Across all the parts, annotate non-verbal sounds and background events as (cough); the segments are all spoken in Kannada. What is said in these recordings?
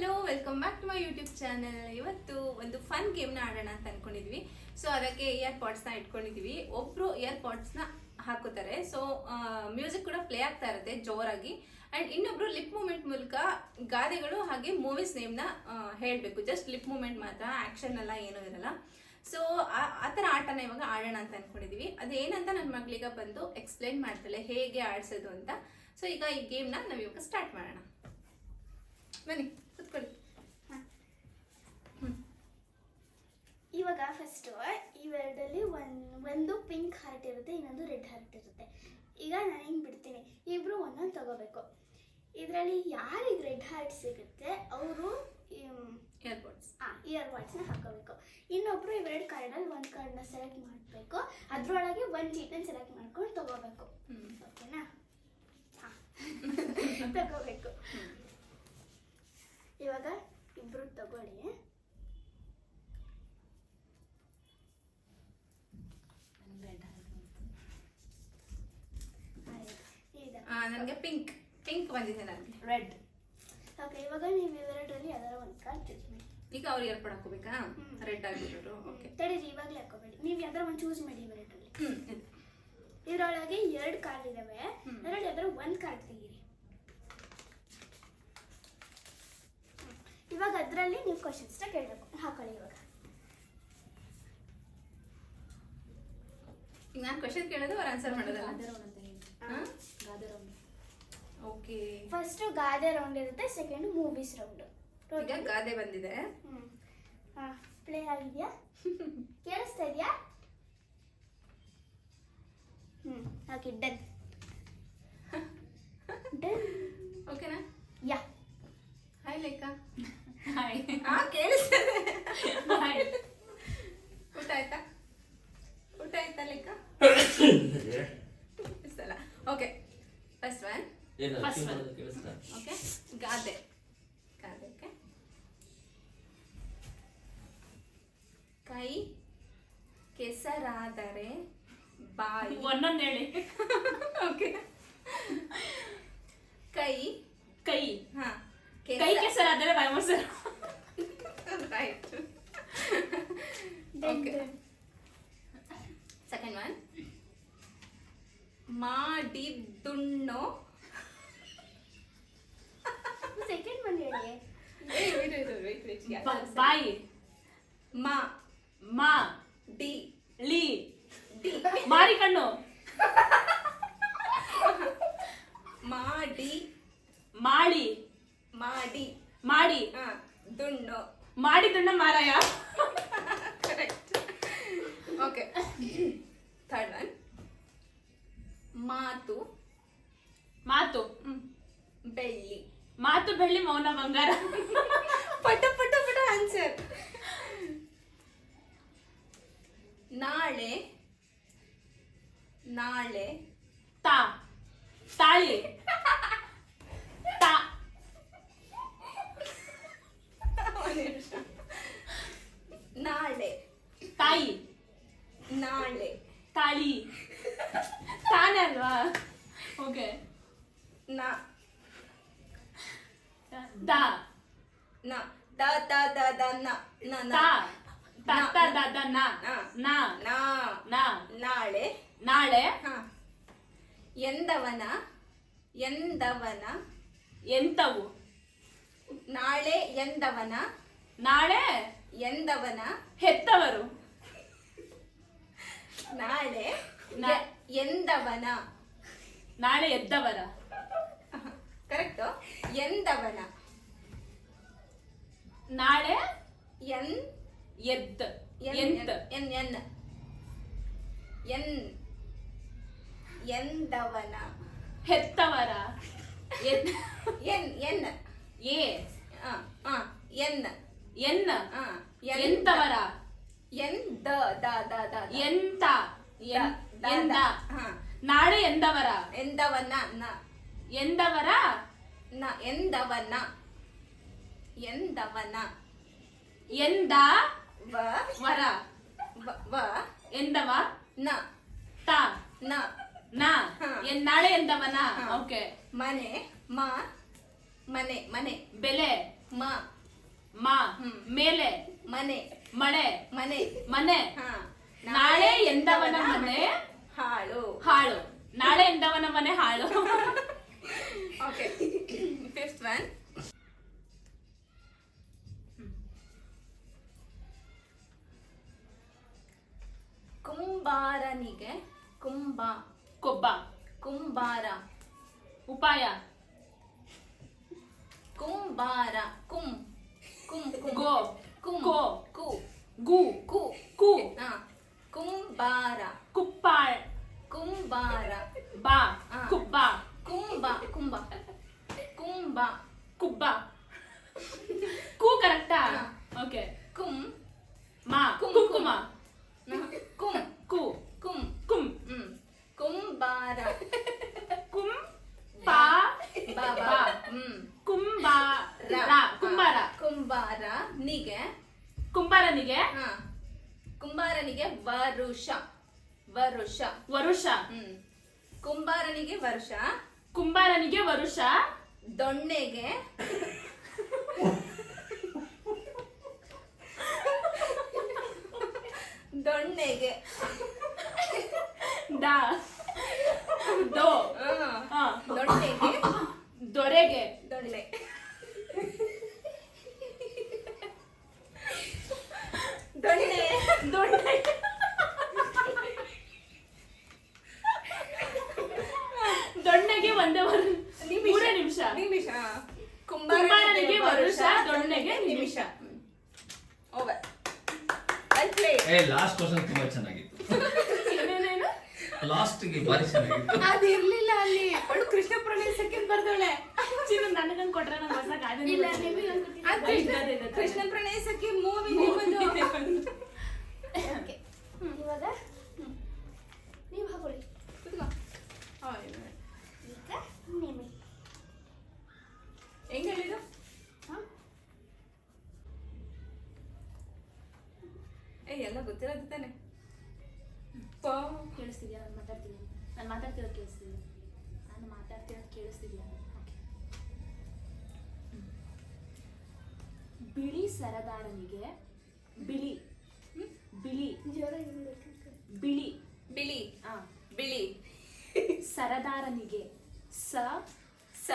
Hello welcome back to my YouTube channel ಇವತ್ತು ಒಂದು ಫನ್ ಗೇಮ್ನ ಆಡೋಣ ಅಂತ ಅನ್ಕೊಂಡಿದ್ವಿ. ಸೊ ಅದಕ್ಕೆ ಇಯರ್ ಪಾಡ್ಸ್ನ ಇಟ್ಕೊಂಡಿದ್ವಿ. ಒಬ್ರು ಇಯರ್ ಪಾಡ್ಸ್ನ ಹಾಕೋತಾರೆ ಸೊ ಮ್ಯೂಸಿಕ್ ಕೂಡ ಪ್ಲೇ ಆಗ್ತಾ ಇರುತ್ತೆ ಜೋರಾಗಿ. ಅಂಡ್ ಇನ್ನೊಬ್ರು ಲಿಪ್ ಮೂಮೆಂಟ್ ಮೂಲಕ ಗಾದೆಗಳು ಹಾಗೆ ಮೂವೀಸ್ ನೇಮ್ನ ಹೇಳಬೇಕು. ಜಸ್ಟ್ ಲಿಪ್ ಮೂಮೆಂಟ್ ಮಾತ್ರ ಆಕ್ಷನ್ ಎಲ್ಲ ಏನೂ ಇರಲ್ಲ. ಸೊ ಆ ಥರ ಆಟನ ಇವಾಗ ಆಡೋಣ ಅಂತ ಅನ್ಕೊಂಡಿದೀವಿ. ಅದೇನಂತ ನನ್ನ ಮಗಳೀಗ ಬಂದು ಎಕ್ಸ್ಪ್ಲೈನ್ ಮಾಡ್ತಾಳೆ, ಹೇಗೆ ಆಡಿಸೋದು ಅಂತ. ಸೊ ಈಗ ಈ ಗೇಮ್ನ ನಾವು ಇವಾಗ ಸ್ಟಾರ್ಟ್ ಮಾಡೋಣ. ಬನ್ನಿ. ಕುತ್ಕೊಳ್ಳಿ. ಇವಾಗ ಫಸ್ಟ್ ಇವೆರಡಲ್ಲಿ ಒಂದು ಒಂದು ಪಿಂಕ್ ಹಾರ್ಟ್ ಇರುತ್ತೆ ಇನ್ನೊಂದು ರೆಡ್ ಹಾರ್ಟ್ ಇರುತ್ತೆ. ಈಗ ನಾನು ಹಿಂಗೆ ಬಿಡ್ತೀನಿ? ಇಬ್ಬರು ಒಂದೊಂದು ತಗೋಬೇಕು. ಇದರಲ್ಲಿ ಯಾರಿಗೆ ರೆಡ್ ಹಾರ್ಟ್ ಸಿಗುತ್ತೆ ಅವರು ಇಯರ್ಬಡ್ಸ್ ಇಯರ್ನ ಹಾಕೋಬೇಕು. ಇನ್ನೊಬ್ರು ಇವೆರಡು ಕಾರ್ಡಲ್ಲಿ ಒಂದು ಕಾರ್ಡ್ನ ಸೆಲೆಕ್ಟ್ ಮಾಡಬೇಕು. ಅದರೊಳಗೆ ಒಂದು ಚೀಟನ್ ಸೆಲೆಕ್ಟ್ ಮಾಡ್ಕೊಂಡು ತಗೋಬೇಕು. ಓಕೆನಾ ಹಾಂ. (laughs) ತಗೋಬೇಕು. ಇವಾಗ ಇಬ್ಬರು ತಗೊಳ್ಳಿ. ನನಗೆ ಪಿಂಕ್ ಪಿಂಕ್ ಬಂದಿದೆ ನನಗೆ. ರೆಡ್ ಓಕೆ ಇವಾಗ ನೀವು ಇವೆರಡರಲ್ಲಿ ಯಾವ್ದಾರ ಒಂದು ಕಾರ್ಡ್ ಚೂಸ್ ಮಾಡಿ. ಈಗ ಅವ್ರು ಏರ್ಪೋರ್ಟ್ ಹಾಕೋಬೇಕಾ ರೆಡ್ ಆಗಿರೋರು ಓಕೆ ತಡೀರಿ ಇವಾಗಲೇ ಹಾಕೋಬೇಡಿ ನೀವು ಯಾವ್ದಾರ ಒಂದು ಚೂಸ್ ಮಾಡಿ ಇವೆರಡರಲ್ಲಿ. ಇದರೊಳಗೆ ಎರಡು ಕಾರ್ಡ್ ಇದಾವೆ. ಅದರಲ್ಲಿ ಯಾವ್ದಾರ ಒಂದು ಕಾರ್ಡ್ ತೆಗೀರಿ ಹ್ಮ್. ಇವಾಗ ಅದರಲ್ಲಿ ನೀವು ಕ್ವಶನ್ಸ್ನ ಕೇಳಬೇಕು. ಹಾಕೊಳ್ಳಿ ಇವಾಗ. ಈಗ ನಾನು ಕ್ವಶನ್ ಕೇಳೋದು ಅವ್ರು ಆನ್ಸರ್ ಮಾಡೋದಲ್ಲ? ಗಾದೆ ರೌಂಡ್ ಅಂತ ಹೇಳಿ. ಹಾ? ಗಾದೆ ರೌಂಡ್ ಓಕೆ ಫಸ್ಟ್ ಗಾದೆ ರೌಂಡ್ ಇರುತ್ತೆ ಸೆಕೆಂಡ್ ಮೂವೀಸ್ ರೌಂಡ್ ಈಗ ಗಾದೆ ಬಂದಿದೆ. ಪ್ಲೇ ಆಗಿದೆಯಾ? (laughs) ಕೇಳಿಸ್ತಾ ಇದೆಯಾ? ಹ್ಮ್ ಓಕೆ ಡನ್ ಡನ್ ಓಕೆನಾ ಯಾ ಹಾಯ್ ಲೇಖ ಹಾಯ್ ಆ ಕೇಳಿಸ್ತದೆ ಹಾಯ್ ಊಟ ಆಯ್ತಾ? ಊಟ ಆಯ್ತಾ ಲೆಕ್ಕ? ಇಷ್ಟಲ್ಲ okay first one First one. Okay ಗಾದೆ ಗಾದೆ. ಓಕೆ ಕೈ ಕೆಸರಾದರೆ ಬಾಯಿ ಒಂದೊಂದು ಹೇಳಿ ಓಕೆ ಕೈ ಕೈ ಹಾ ಕೈ ಕೆಸರಾದರೆ ಬಾಯಿ ಮೊಸರು right done Okay. Done second one ಮಾಡಿದ್ದುಣ್ಣೋ second one ಹೇಳಿ ಬ- ಬಾಯಿ ಮಾ ಮಾ ಡಿ ಲಿ ಡಿ ಮಾರಿ ಕಣ್ಣು ಮಾಡಿ. ಮಾಡಿ. ಮಾಡಿ ಮಾಡಿ ದುಣ್ಣು. ಮಾಡಿ ದುಣ್ಣ ಮಾರಾಯ. ಕರೆಕ್ಟ್ ಓಕೆ ಥರ್ಡ್ ಒನ್ ಮಾತು. ಮಾತು. ಬೆಳ್ಳಿ. ಮಾತು ಬೆಳ್ಳಿ ಮೌನ ಬಂಗಾರ. ಪಟ ಪಟ ಪಟ ಆನ್ಸರ್ ನಾಳೆ ನಾಳೆ ತಾ ತಾಳಿ ತಾ ಒಂದ್ ನಿಮಿಷ. ನಾಳೆ ತಾಯಿ ನಾಳೆ ತಾಳಿ ತಾನೇ ಅಲ್ವಾ ಓಕೆ ನ ದ ನ ದ ದ ದ ದ ನ ನ ನ ತಾ ತ ತ ದ ದ ನ ನಾ. ನಾ ನಾ ನಾ ನಾಳೆ ನಾಳೆ ಹ ಎಂದವನ ಎಂದವನ? ಎಂತವು? ನಾಳೆ ಎಂದವನ? ನಾಳೆ ಎಂದವನ? ಹೆತ್ತವರು. ನಾಳೆ ನಾ- ಎಂದವನ? ನಾಳೆ ಎದ್ದವರ. ಕರೆಕ್ಟು. ಎಂದವನ? ನಾಳೆ ಎನ್? ಎದ್ದ. ಎನ್ ಎಂತ? ಎನ್ ಎನ್. ಎನ್. ಎಂದವನ? ಹೆತ್ತವರ. ಎದ್ ಎನ್ ಎನ್ ಏ ಆ, ಆ, ಎನ್ ಎನ್ನ ಆ, ಎನ್ ಎಂತವರ ಎನ್ ದ ದ ದ ದ ದ. ಎಂತ ಎನ್- ದ, ದ, ಎಂದ ದ. ಹಾ. ನಾಳೆ ಎಂದವರ ಎಂದವನ ನ ಎಂದವರ ನ ಎಂದವನ ಎಂದವನ ಎಂದ ವ ವರ ವ ವ ಎಂದವ ನ ತ ನ ನಾ ಏನ್ ನಾಳೆ ಎಂದವನ. ಓಕೆ. ಮನೆ ಮಾ ಮನೆ ಮನೆ. ಬೆಲೆ. ಮ. ಮಾ. ಮೇಲೆ. ಮನೆ. ಮಳೆ ಮನೆ. ಮನೆ. ನಾಳೆ ಎಂದವನ ಮನೆ? ಹಾಳು. ಹಾಳು. ನಾಳೆ ಎಂದವನ ಮನೆ ಹಾಳು. ಓಕೆ ಫಿಫ್ತ್ ಒನ್ ಕುಂಬಾರನಿಗೆ ಕುಂಬ. ಕೊಬ್ಬ. ಕುಂಬಾರ. ಉಪಾಯ. ಕುಂಬಾರ. ಕುಂ. ಕುಂ. ಕುಂ. ಗೋ. ಕುಂ. ಕೋ ಕು. ಗು. ಕು. ಕು. ಹಾ. ಕುಂಬಾರ. ಕುಪ್ಪಾಳ ಕುಂಬಾರ. ಬಾ. ಆ. ಕುಬ್ಬ. ಕುಂಬ. ಕುಂಬ. ಕುಂಬ. ಕುಬ್ಬ. ಕು ಕರೆಕ್ಟಾ? ಹಾ. ಓಕೆ. ಕುಂ. ಮಾ. ಕುಂಕುಮ. ನ- ಕುಂ. ಕು. ಕುಂ. ಕುಂಬಾರ. (laughs) ಕುಂ ಪಾ ಬಾ ಬಾ. ಬಾ. ಹ್ಮ್. ಕುಂಬಾರ. ಕುಂಬಾರ. ಕುಂಬಾರನಿಗೆ ಕುಂಬಾರ ನಿಗೆ. ಕುಂಬಾರನಿಗೆ ಹಾ. ಕುಂಬಾರನಿಗೆ ವರುಷ. ವರುಷ. ವರುಷ. ಹ್ಮ್. ಕುಂಬಾರನಿಗೆ ವರ್ಷ. ಕುಂಬಾರನಿಗೆ ವರುಷ. ದೊಣ್ಣೆಗೆ. (laughs) ದೊಣ್ಣೆಗೆ. ದ. ದೋ. ಹಾ. ದೊಣ್ಣೆಗೆ. ದೊರೆಗೆ. ದೊಣ್ಣೆ. ದೊಣ್ಣೆ. ದೊಣ್ಣೆ. ದೊಣ್ಣೆಗೆ ಒಂದೇ ಒಂದು ಮೂರೇ ನಿಮಿಷ. ನಿಮಿಷ. ಕುಂಬಾರನಿಗೆ ವರುಷ, ದೊಣ್ಣೆಗೆ ನಿಮಿಷ. ಓವರ್. ಏ ಲಾಸ್ಟ್ ಕ್ವಶನ್ ತುಂಬಾ ಏನೇನೇನು ಲಾಸ್ಟ್ ಭಾರಿ ಚೆನ್ನಾಗಿತ್ತು ಅದಿರ್ಲಿಲ್ಲ ಅಲ್ಲಿ. ಅವಳು ಕೃಷ್ಣ ಪ್ರಣಯ ಸೆಕೆಂಡ್ ಬರ್ದವಳೆ. ನನಗಂಗ್ ಕೊಟ್ರೆ ನಂಗೆ ಹೊಸ ಇಲ್ಲ ಕೃಷ್ಣ ಕೃಷ್ಣ ಪ್ರಣಯ ಸಖಿ ಮೂವಿ ಓಕೆ. ಇವಾಗ. ನೀವು ಹಾಕೊಳ್ಳಿ. ಈಗ ನಿಮಗೆ. ಹೆಂಗ್ ಹೇಳಿದ್ರು ಏ ಎಲ್ಲ ಗೊತ್ತಿರೋದು ತಾನೆ. ಕೇಳಿಸ್ತಿದ್ಯಾ ಸರದಾರನಿಗೆ ಬಿಳಿ. ಬಿಳಿ. ಬಿಳಿ. ಬಿಳಿ. ಆ. ಬಿಳಿ. ಸರದಾರನಿಗೆ ಸ ಸ.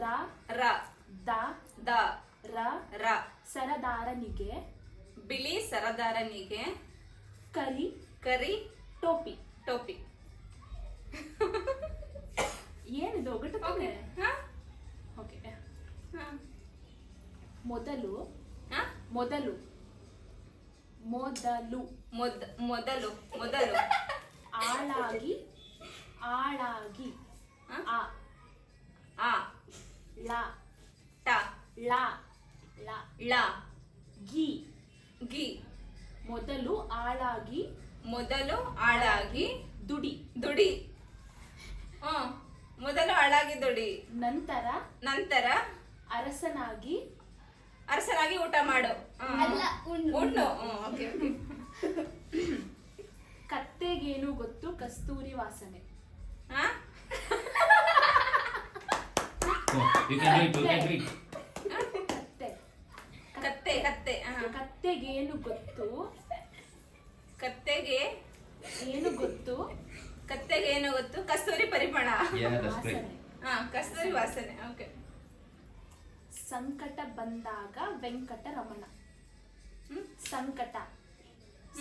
ರ ರ. ದ ದ. ರ. ರ. ಸರದಾರನಿಗೆ ಬಿಳಿ ಸರದಾರನಿಗೆ ಕರಿ ಕರಿ ಟೋಪಿ. ಟೋಪಿ. ಏನಿದು? ಒಗಟು ಓಕೆ. ಹಾ? ಓಕೆ. ಹಾ. ಮೊದಲು ಮೊದಲು. ಮೊದಲು. ಮೊದ ಮೊದಲು ಮೊದಲು. (laughs) ಆಳಾಗಿ ಆಳಾಗಿ? ಆ. ಆ. ಲ ಟ. ಳ. ಲ ಳ. ಗಿ. ಗಿ. ಮೊದಲು ಆಳಾಗಿ. ಮೊದಲು ಆಳಾಗಿ. ದುಡಿ. ದುಡಿ. ಹ್ಞೂ ಮೊದಲು ಆಳಾಗಿ ದುಡಿ. ನಂತರ ನಂತರ ಅರಸನಾಗಿ ಅರಸನಾಗಿ ಊಟ ಮಾಡು. ಅಲ್ಲ, ಉಣ್ಣು. ಓಕೆ ಓಕೆ ಕತ್ತೆಗೇನು ಗೊತ್ತು? ಕಸ್ತೂರಿ ವಾಸನೆ. ಹಾ? You can do you can do it ಕತ್ತೆ. ಕತ್ತೆ ಕತ್ತೆ ಹಾ. ಕತ್ತೆಗೇನು ಗೊತ್ತು? ಕತ್ತೆಗೆ ಏನು ಗೊತ್ತು? ಕತ್ತೆಗೆ ಏನು ಗೊತ್ತು? ಕಸ್ತೂರಿ ಪರಿಮಳ. ಯಾ ದಟ್ಸ್ ವಾಸನೆ. ಹಾ ಕಸ್ತೂರಿ ವಾಸನೆ ಓಕೆ ಸಂಕಟ ಬಂದಾಗ ವೆಂಕಟರಮಣ? ಸಂಕಟ.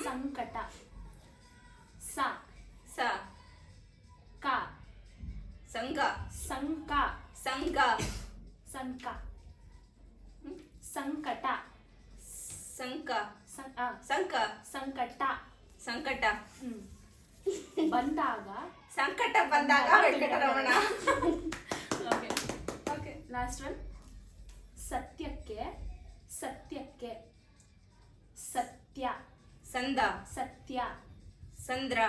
ಸಂಕಟ. ಸ. ಸ. ಕ. ಸಂಘ. ಸಂಕ. ಸಂಘ. ಸಂಕ? ಸಂಕಟ. ಸಂಕ. ಸಂಕ. ಸಂಕಟ. ಸಂಕಟ. ಬಂದಾಗ. ಸಂಕಟ ಬಂದಾಗ Venkataramana okay okay last one ಸತ್ಯಕ್ಕೆ ಸತ್ಯಕ್ಕೆ ಸತ್ಯ ಸಂದ ಸತ್ಯ ಸಂದ್ರ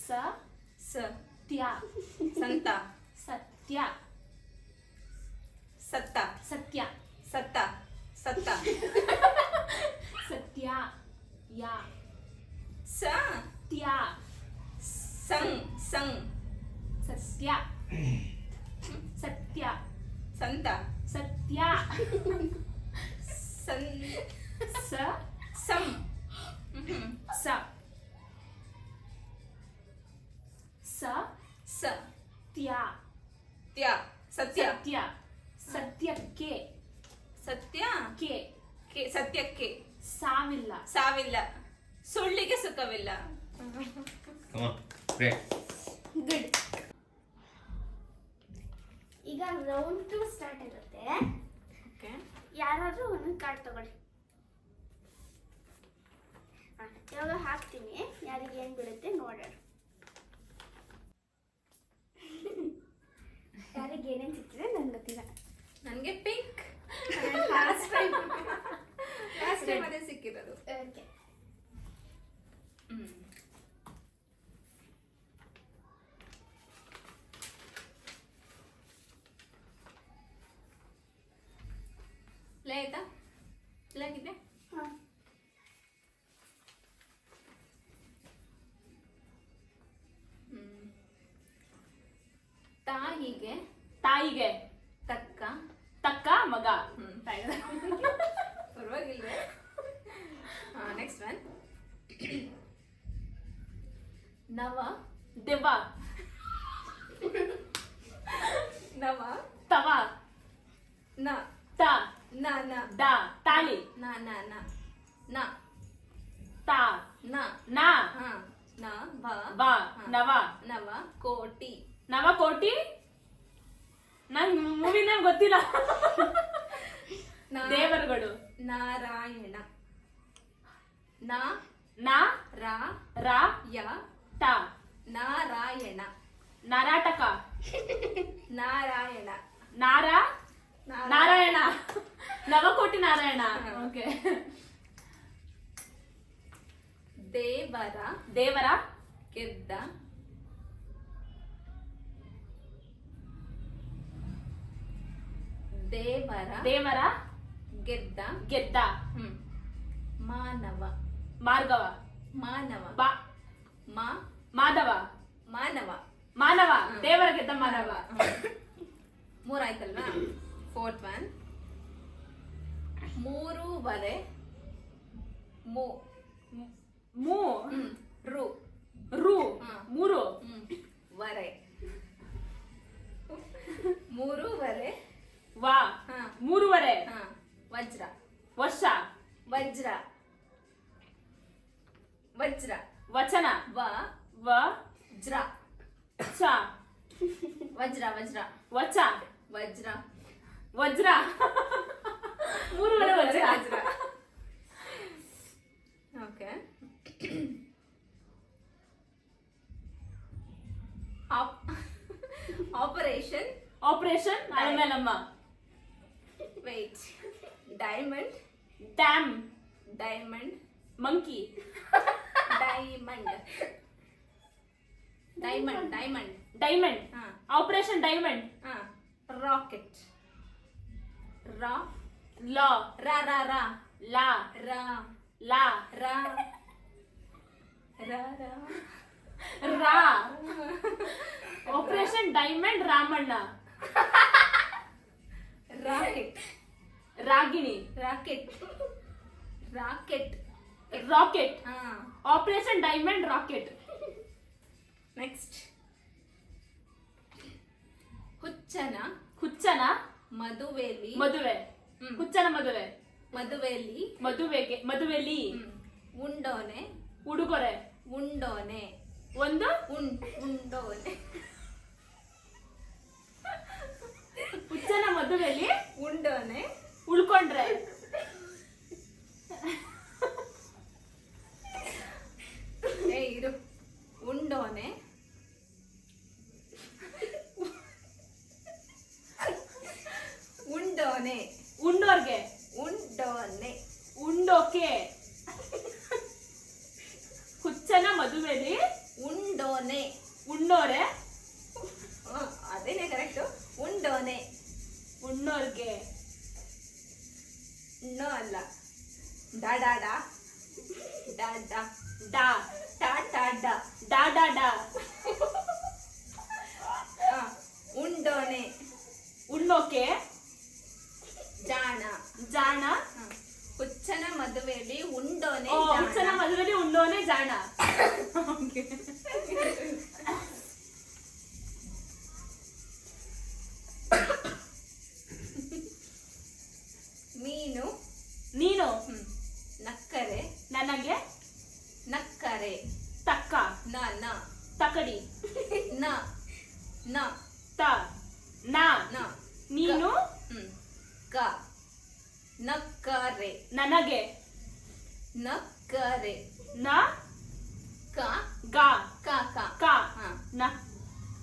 ಸತ್ಯ ಸ ಸಂತ ಸತ್ಯ ಸತ್ತ ಸತ್ಯ ಸತ್ತ ಸತ್ತ ಸತ್ಯ ಯಾ ಸ ತ್ಯ ಸಂ ಸಂ ಸತ್ಯ ಸತ್ಯ ಸಂತ ತ್ಯಾ ಸನ್ ಸ. ಸಂ. ಸ. ಸ. ಸತ್ಯ ತ್ಯಾ. ತ್ಯ. ಸತ್ಯ. ಸತ್ಯ. ಸತ್ಯಕ್ಕೆ. ಸತ್ಯ. ಕೆ. ಕೆ. ಸತ್ಯಕ್ಕೆ. ಸಾವಿಲ್ಲ. ಸಾವಿಲ್ಲ. ಸುಳ್ಳಿಗೆ ಸುಖವಿಲ್ಲ. ಗುಡ್ ಈಗ ರೌಂಡ್ ಟು ಸ್ಟಾರ್ಟ್ ಇರುತ್ತೆ. ಓಕೆ ಯಾರಾದ್ರೂ ಒಂದೊಂದು ಕಾರ್ಡ್ ತಗೊಳ್ಳಿ. ಇವಾಗ ಹಾಕ್ತೀನಿ. ಯಾರಿಗೆ ಏನು ಬಿಡುತ್ತೆ ನೋಡೋಣ. (laughs) ಯಾರಿಗೆ ಏನೇನು ಸಿಕ್ಕಿದೆ ನನ್ಗೆ ಗೊತ್ತಿಲ್ಲ. ನನಗೆ pink last time last time ಅದೇ ಸಿಕ್ಕಿರೋದು. ಓಕೆ ಹ್ಮ್. ಪ್ಲೇ ಮೂವಿನ ಗೊತ್ತಿಲ್ಲ. ನ- ದೇವರುಗಳು. ನಾರಾಯಣ. ನ ನ ರ ರ ಯ ಟ. ನಾರಾಯಣ. ನರಾಟಕ. ನಾರಾಯಣ. ನಾರ ನಾರ- ನಾರಾಯಣ. (laughs) ನವಕೋಟಿ ನಾರಾಯಣ. ಓಕೆ. ದೇವರ ದೇವರ ಗೆದ್ದ ದೇವರ ದೇವರ ಗೆದ್ದ ಗೆದ್ದ. ಹ್ಮ್. ಮಾನವ. ಮಾರ್ಗವ. ಮಾನವ. ಬಾ. ಮಾ ಮಾಧವ ಮಾನವ. ಮಾನವ. ದೇವರ ಗೆದ್ದ ಮಾನವ. ಮೂರಾಯ್ತಲ್ವಾ? ಫೋರ್ತ್ ಒನ್ ಮೂರುವರೆ ಮೂ ಮೂ. ರು. ರು. ಮೂರು. ವರೆ. ಮೂರುವರೆ ವಾ ಹಾ ಮೂರುವರೆ ಹಾ ವಜ್ರ ವರ್ಷ ವಜ್ರ ವಜ್ರ ವಚನ ವ ವ ಜ್ರ ಚ ವಜ್ರ ವಜ್ರ ವಚ ವಜ್ರ ವಜ್ರ ಮೂರುವರೆ ವಜ್ರ (laughs) ವಜ್ರ okay operation operation Alamelamma wait diamond dam diamond monkey (laughs) diamond diamond diamond diamond ಹಾ ಆಪರೇಷನ್ ಡೈಮಂಡ್ ಹಾ ರಾಕೆಟ್ ರಾ ಲಾ ರಾ ರಾ ರಾ ಲಾ ರಾ ಲಾ ರಾ (laughs) ರಾ ರಾ ರಾ operation diamond Ramanna rocket (laughs) Ragini. Rocket. Rocket. Rocket. Operation diamond rocket next ಹುಚ್ಚನ. ಹುಚ್ಚನ. ಮದುವೆಲಿ. ಮದುವೆ. ಹುಚ್ಚನ ಮದುವೆ. ಮದುವೆಲಿ. ಮದುವೆಗೆ ಮದುವೆಲಿ. ಉಂಡೋನೆ. ಉಡುಗೊರೆ. ಉಂಡೋನೆ. ಒಂದು. ಉಂಡೋನೆ. ಹುಚ್ಚನ ಮದುವೆಲಿ. ಉಂಡೋನೆ. ಉಳ್ಕೊಂಡ್ರೆ. ಏ ಇರು. ಉಂಡೋನೆ ಉಂಡೋನೆ ಉಂಡೋರ್ಗೆ. ಉಂಡೋನೆ ಉಂಡೋಕೆ ಹುಚ್ಚನ ಮದುವೆಲಿ ಉಂಡೋನೆ ಉಣ್ಣೋರೆ ಹ, ಅದೇನೆ ಕರೆಕ್ಟು ಉಂಡೋನೆ ಉಣ್ಣೋರ್ಗೆ ನೋ ಅಲ್ಲ ಡಾ ಡಾ ಡಾ ಡಾ ಡಾ ಡಾ ಟಾ ಟಾ ಡಾ ಡಾ ಡಾ ಡಾ ಹ, ಉಂಡೋನೆ ಉಣ್ಣೋಕೆ ಜಾಣ ಜಾಣ ಹ. ಹುಚ್ಚನ ಮದುವೆಯಲ್ಲಿ ಉಂಡೋನೆ ಓ ಜಾಣ. ಹುಚ್ಚನ ಮದುವೆಲಿ ಉಂಡೋನೆ ಜಾಣ Okay. ಮೀನು ನೀನು ಹ್ಮ್. ನಕ್ಕರೆ ನನಗೆ ನಕ್ಕರೆ ತಕ್ಕ ನ ನ ತಕಡಿ ನ ನ ತ ನಾ ನ ನೀನು ಹ್ಮ್ ಕ ನಕ್ಕರೆ ನನಗೆ ನಕ್ಕರೆ ನ ಕ ಗ ಕ ಕ ಕ ಹ. ನ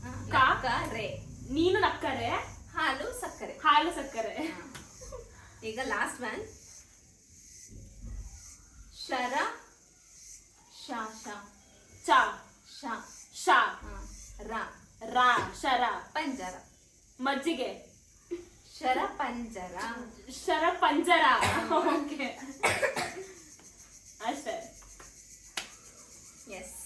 ಹ. ಕ. ನಕ್ಕರೆ ನೀನು ನಕ್ಕರೆ ಹಾಲು ಸಕ್ಕರೆ ಹಾಲು ಸಕ್ಕರೆ ಹ. ಈಗ ಲಾಸ್ಟ್ ಒನ್ ಶರ ಶ ಶ ಚ ಶ ಶ ರ ರ ಶರ ಪಂಜರ. ಮಜ್ಜಿಗೆ. ಶರ ಪಂಜರ. ಶರ ಪಂಜರ. ಓಕೆ. ಅಷ್ಟೇ. ಎಸ್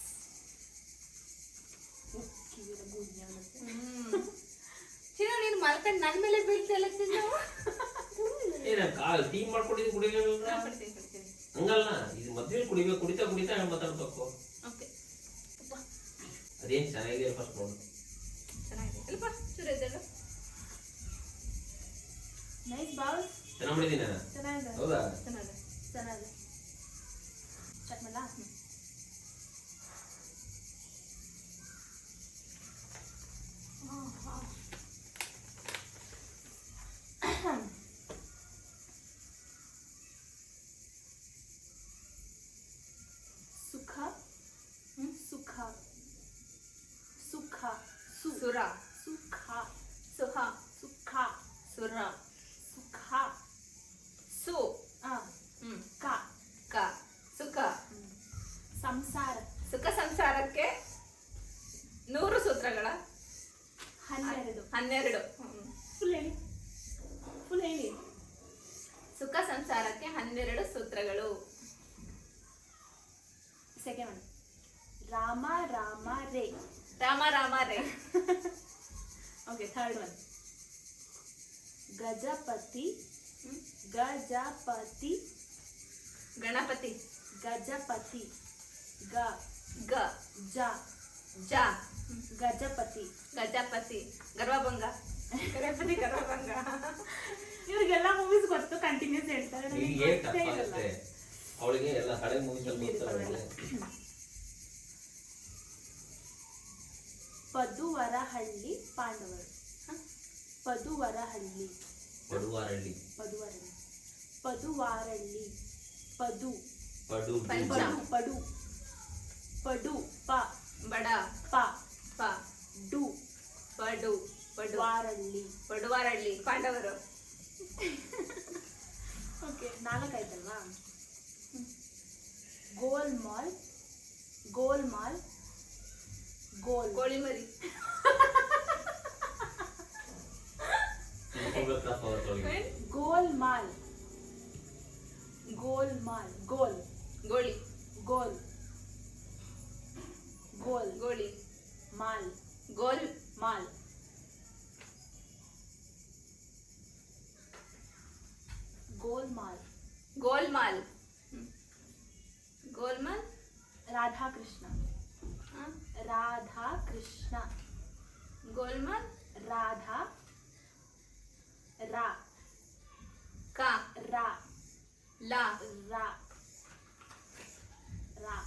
ಚಿನ್ನ ನೀನು ಮಲ್ಕೊಂಡು ನನ್ನ ಮೇಲೆ ಬೀಳ್ತಲ್ಲ ಚಿನ್ನ. ಏನ ಕಾಲ್ ಟೀ ಹಂಗಲ್ಲ ಇದು ಮದ್ವೆ ಕುಡಿಬೇಕು ಕುಡಿತಾ ಕುಡಿತಾ ಮಾತಾಡ್ಬೇಕು ಓಕೆ. ಅದೇನ್ ಚೆನ್ನಾಗಿದೆ ಫಸ್ಟ್ ನೋಡು ಚೆನ್ನಾಗಿದೆ. ಅಲ್ಪ ಚೂರು ಎದ್ದೇಳು. Nice ball. ಚೆನ್ನಾಗ್ ಮಾಡಿದೀನ ಚೆನ್ನಾಗಿದೆ. ಹೌದಾ? ಚೆನ್ನಾಗಿದೆ. ಚೆನ್ನಾಗಿದೆ. ಸ್ಟಾರ್ಟ್ ಮಾಡಲಾ ಸುಖ ಸುಖ ಸುಖ ಸು ಸುರ ಸುಖ ಸುಹ ಸುಖ ಸುರ ಸುಖ ಸು ಆ ಹ್ಮ್ ಕ ಕ ಸುಖ ಸಂಸಾರ ಸುಖ ಸಂಸಾರಕ್ಕೆ ನೂರು ಸೂತ್ರಗಳ ಹನ್ನೆರಡು. ಹನ್ನೆರಡು. ಫುಲ್ ಹೇಳಿ. ಫುಲ್ ಹೇಳಿ. ಸುಖ ಸಂಸಾರಕ್ಕೆ ಹನ್ನೆರಡು ಸೂತ್ರಗಳು. ಸೆಕೆಂಡ್ ಒನ್ ರಾಮ ರಾಮ ರೇ. ರಾಮ ರಾಮ ರೇ. Okay third one Gajapati. Gajapati Ganapati. Gajapati ಗ. ಗ. ಜ. ಜ. ಗಜಪತಿ. ಗಜಪತಿ. ಗರ್ವಭಂಗ. ಗಣಪತಿ ಗರ್ವಭಂಗ. ಇವ್ರಿಗೆಲ್ಲ ಮೂವೀಸ್ ಗೊತ್ತು ಕಂಟಿನ್ಯೂಸ್ ಹೇಳ್ತಾರೆ. ನನಗೆ ಗೊತ್ತೇ ಇರಲ್ಲ. ಅವಳಿಗೆ ಎಲ್ಲ ಹಳೆ ಮೂವೀಸ್ ಅಲ್ಲಿ ಗೊತ್ತಲ್ಲ. ಪದುವರಹಳ್ಳಿ ಪಾಂಡವರು. ಹ? ಪದುವರಹಳ್ಳಿ. ಪಡುವಾರಳ್ಳಿ ಪದುವರಳ್ಳಿ ಪದುವಾರಳ್ಳಿ ಪದು. ಪಡು. ಪಡು ಪಡು. ಪಡು ಪ. ಬಡ. ಪ. ಪ ಡು ಪಡು ಪಡು ವಾರಳ್ಳಿ ಪಡುವಾರಳ್ಳಿ ಪಾಂಡವರು ಓಕೆ ನಾಲ್ಕಾಯ್ತಲ್ವಾ ಗೋಲ್ಮಾಲ್ ಗೋಲ್ಮಾಲ್ ಗೋಲ್ ಕೋಳಿ ಮರಿ ತಿಳ್ಕೊಬೇಕು ಟಫ್ ಆಗುತ್ತೆ ಅವಳಿಗೆ ಗೋಲ್ಮಾಲ್ ಗೋಲ್ಮಾಲ್ ಗೋಲ್ ಗೋಳಿ ಗೋಲ್ ಗೋಲ್ ಗೋಳಿ ಮಾಲ್ ಗೋಲ್ ಮಾಲ್ ಗೋಲ್ಮಾಲ್ ಗೋಲ್ಮಾಲ್ ಹ್ಮ್. ಗೋಲ್ಮಾಲ್ ರಾಧಾಕೃಷ್ಣ ಹ? ರಾಧಾಕೃಷ್ಣ ಗೋಲ್ಮಾಲ್ ರಾಧಾ ರಾ ಕ ರಾ ಲ ರಾ ರಾ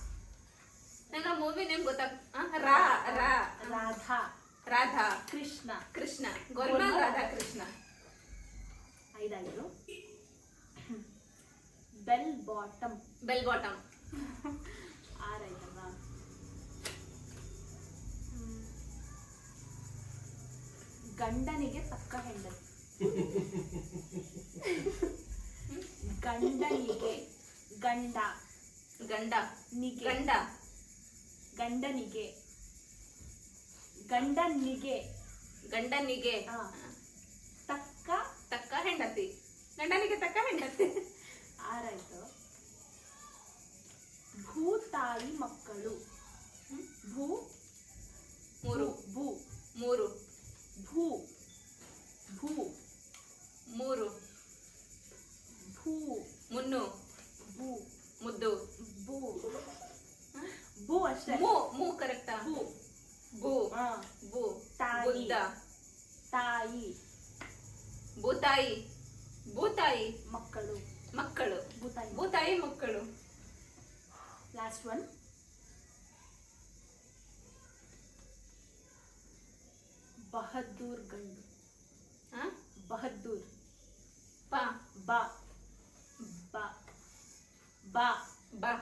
ನಂಗೆ ಮೂವಿ ನೇಮ್ ಗೊತ್ತಾಗ ರಾ ರಾ. ರಾಧಾ. ರಾಧಾ. ಕೃಷ್ಣ. ಕೃಷ್ಣ. ಗೋಲ್ಮಾಲ್ ರಾಧಾ ಕೃಷ್ಣ. ಐದಾಗಿರು ಬೆಲ್ ಬಾಟಮ್. Bell bottom. ಆರಾಯ್ತಲ್ವಾ? ಹ್ಮ್. ಗಂಡನಿಗೆ ತಕ್ಕ ಹೆಂಡತಿ. ಗಂಡನಿಗೆ ಗಂಡ. ಗಂಡ. ನಿಗೆ. ಗಂಡ. ಗಂಡನಿಗೆ. ಗಂಡನಿಗೆ. ಗಂಡನಿಗೆ. ತಕ್ಕ. ತಕ್ಕ ಹೆಂಡತಿ. ಗಂಡನಿಗೆ ತಕ್ಕ ಹೆಂಡತಿ. ಆರಾಯ್ತು. ಭೂತಾಯಿ ಮಕ್ಕಳು. ಭೂ. ಮೂರು. ಭೂ. ಮೂರು ತಾಯಿ ಭೂತಾಯಿ ಮಕ್ಕಳು ಮಕ್ಕಳು ಭೂತಾಯಿ ಭೂತಾಯಿ ಮಕ್ಕಳು ಲಾಸ್ಟ್ ಒನ್ ಬಹದ್ದೂರ್ ಗಂಡು ಹಾ ಬಹದ್ದೂರ್ ಬಾ ಬಾ ಬಾ ಬಾ ಬಾ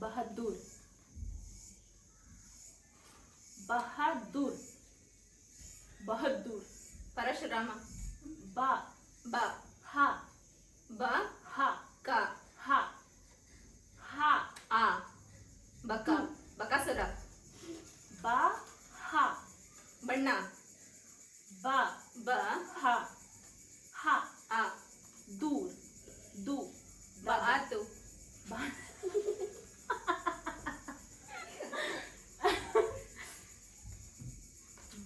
ಬಹದ್ದೂರ್ ಬಹದ್ದೂರ್ ಬಹದ್ದೂರ್ ಪರಶುರಾಮ ಬಾ ಬಾ ಹ ಬ ಹ ಕ ಹ ಹ ಆ ಬಕ ಬಕಾಸುರ ಬ ಹ ಬಣ್ಣ ಬ ಬ ಹ ಹ ಆ ದೂರ್ ದು ಬ ಆತು ಬ.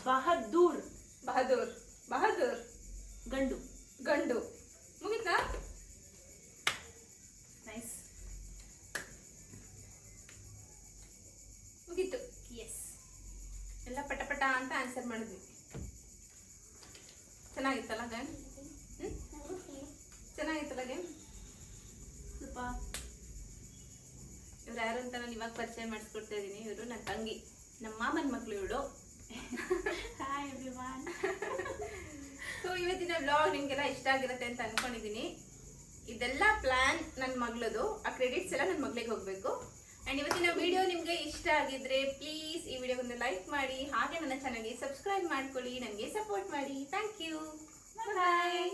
ಬಹದ್ದೂರ್. ಬಹದೂರ್ ಬಹದೂರ್ ಗಂಡು. ಗಂಡು. ಮುಗಿತಾ? ನೈಸ್. ಮುಗೀತು. ಎಸ್. ಎಲ್ಲ ಪಟ ಪಟ ಅಂತ ಆನ್ಸರ್ ಮಾಡಿದ್ವಿ. ಚೆನ್ನಾಗಿತ್ತಲ್ಲ ಗೇಮ್ ಹ್ಮ್? ಚೆನ್ನಾಗಿತ್ತಲ್ಲ ಗೇಮ್ ಸ್ವಲ್ಪ ಇವ್ರು ಯಾರು ಅಂತ ನಾನು ಇವಾಗ ಪರಿಚಯ ಮಾಡಿಸ್ಕೊಡ್ತಾ ಇದ್ದೀನಿ ಇವರು ನನ್ನ ತಂಗಿ. ನಮ್ಮ ಮಾಮನ ಮಕ್ಕಳು ಇವಳು. ಹಾಯ್ ಎವ್ರಿವಾನ್ ಸೊ (laughs) ಇವತ್ತಿನ ಬ್ಲಾಗ್ ನಿಮಗೆಲ್ಲ ಇಷ್ಟ ಆಗಿರುತ್ತೆ ಅಂತ ಅನ್ಕೊಂಡಿದ್ದೀನಿ ಇದೆಲ್ಲ ಪ್ಲಾನ್ ನನ್ನ ಮಗಳದು. ಆ ಕ್ರೆಡಿಟ್ಸ್ ಎಲ್ಲ ನನ್ನ ಮಗಳಿಗೆ ಹೋಗಬೇಕು. ಆ್ಯಂಡ್ ಇವತ್ತಿನ ವಿಡಿಯೋ ನಿಮಗೆ ಇಷ್ಟ ಆಗಿದ್ರೆ ಪ್ಲೀಸ್ ಈ ವಿಡಿಯೋವನ್ನ ಲೈಕ್ ಮಾಡಿ, ಹಾಗೆ ನನ್ನ ಚಾನಲ್ಗೆ ಸಬ್ಸ್ಕ್ರೈಬ್ ಮಾಡ್ಕೊಳ್ಳಿ, ನನಗೆ ಸಪೋರ್ಟ್ ಮಾಡಿ. Thank you bye